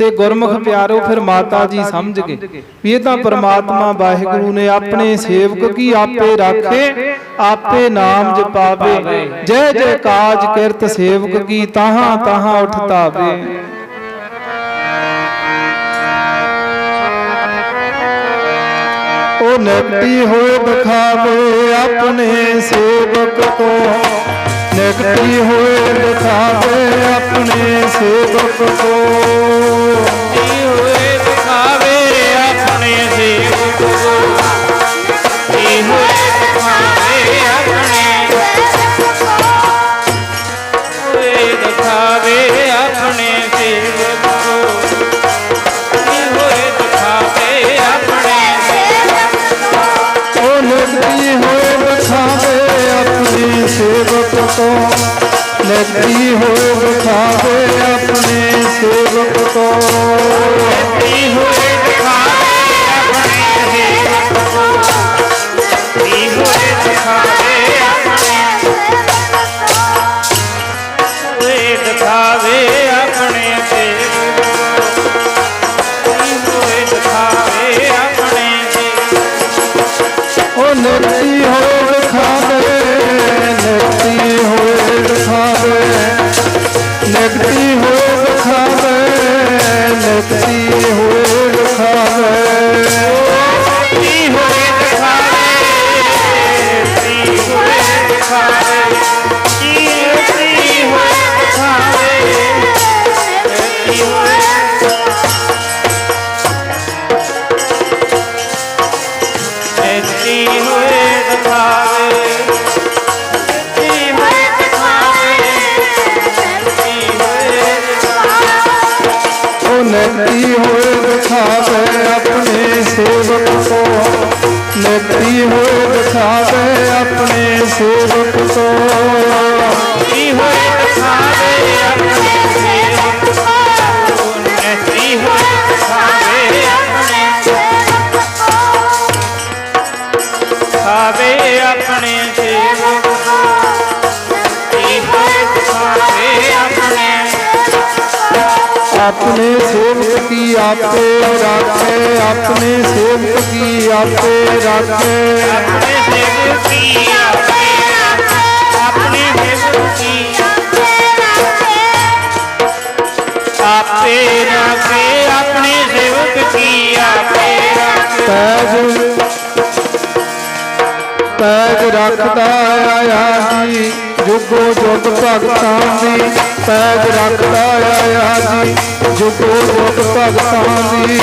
ਤੇ ਗੁਰਮੁਖ ਪਿਆਰੋ ਫਿਰ ਮਾਤਾ ਜੀ ਸਮਝ ਗਏ ਵੀ ਇਹ ਤਾਂ ਪ੍ਰਮਾਤਮਾ ਵਾਹਿਗੁਰੂ ਨੇ ਆਪਣੇ ਸੇਵਕ ਕੀ ਆਪੇ ਰਾਖੇ, ਆਪੇ ਨਾਮ ਜਪਾਵੇ। ਜੈ ਜੈ ਕਾਜ ਕਿਰਤ ਸੇਵਕ ਕੀ ਤਾਹਾਂ ਤਾਹਾਂ ਉਠਤਾਵੇ। ਉਹ ਨਕਤੀ ਹੋਏ ਦਿਖਾਵੇ ਆਪਣੇ ਸੇਵਕ ਕੋ ਨਕਤੀ ਹੋਏ ਦਿਖਾਵੇ ਆਪਣੇ ਸੇਵਕ ਕੋ ਸੇਵਕ ਕੋ ਨਕਤੀ ਹੋਏ ਦਿਖਾਵੇ ਆਪਣੇ ਸੇਵਕ ਕੋ ਜੀ ਹੋਏ ਦਿਖਾਵੇ ਆਪਣੇ ਸੇਵਕ ਕੋ ਜੀ ਹੋਏ ਦਿਖਾਵੇ ਆਪਣੇ ਹੋਏ ਦਿਖਾਵੇ ਆਪਣੇ ਸੇਵਕ ਜੀ ਹੋਏ ਦਿਖਾਵੇ ਆਪਣੇ ਸੇਵਕ ਉਹ ਨਕਤੀ लेती हो दिखावे अपने सेवक को। लेती हो दिखावे अपने सेवक को। अपने सेवक की आपे रखे अपने सेवक की आपे रखे। अपने सेवक की आपे आपे अपने सेवक की आपे रखता आया जी जुगो जुग भगतां दी रखता आया जी ਜੀ ਭਗਤਾਂ ਦੀ